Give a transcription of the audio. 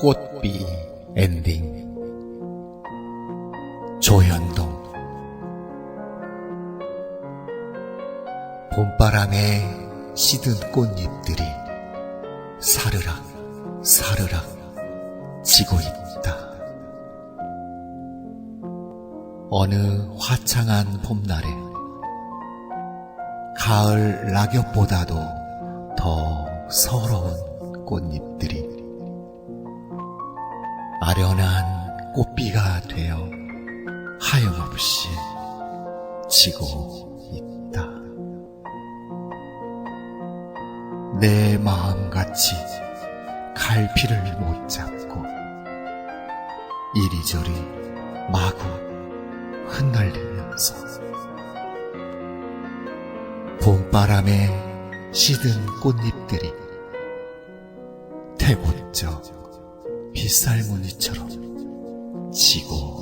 꽃비 엔딩 조현동 봄바람에 시든 꽃잎들이 사르락 사르락 지고 있다. 어느 화창한 봄날에 가을 낙엽보다도 더 서러운 꽃잎들이 아련한 꽃비가 되어 하염없이 지고 있다. 내 마음같이 갈피를 못 잡고 이리저리 마구 흩날리면서 봄바람에 시든 꽃잎들이 태곤적 빗살무늬처럼 지고